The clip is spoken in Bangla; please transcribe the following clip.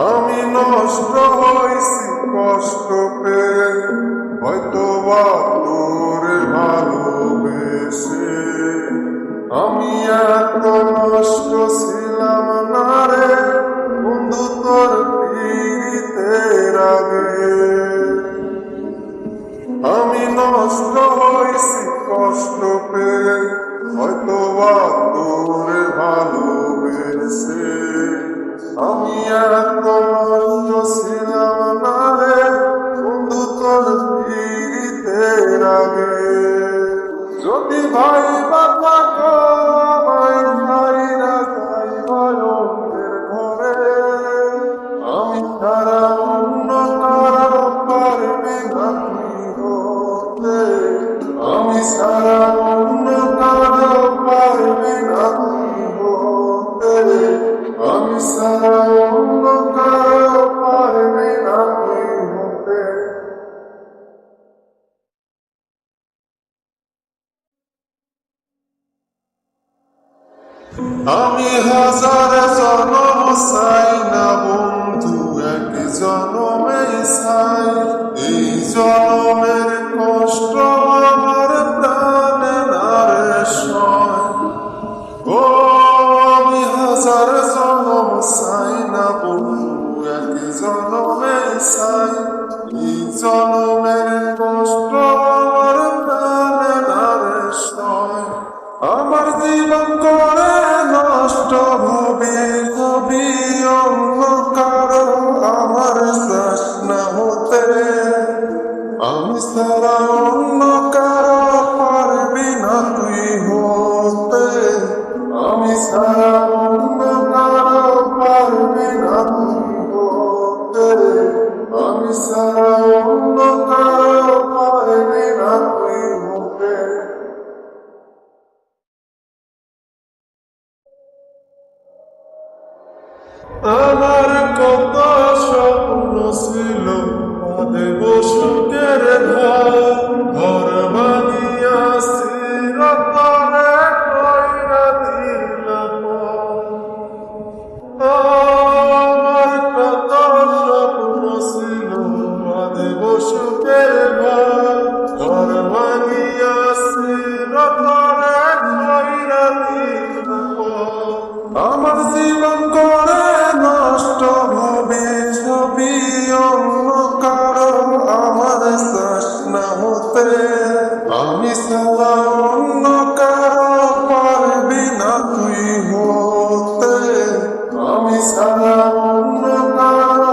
আমি নষ্ট হয়েছি কষ্ট পেয়ে হয়তো বা তোর ভালোবেসে। আমি এত নষ্ট ছিলাম না রে, বন্ধু তোর আমি এত নষ্ট ছিলাম না রে। বন্ধু তোর পীড়িতের আগে যদি ভাই বাবা আমি হাজার জনম চাই না বন্ধু এক জনমে আমি সারা অন্য কারও পারবি না, তুই হতে। আমি সারা অন্য কারও পারবি না, তুই হতে। আমি সারা অন্য কারও পারবি না, তুই হতে। আমার কত স্বপ্ন ছিল не можу передати. অন্য কারও পারবি না তুই হতে। আমি সারা অন্য কারও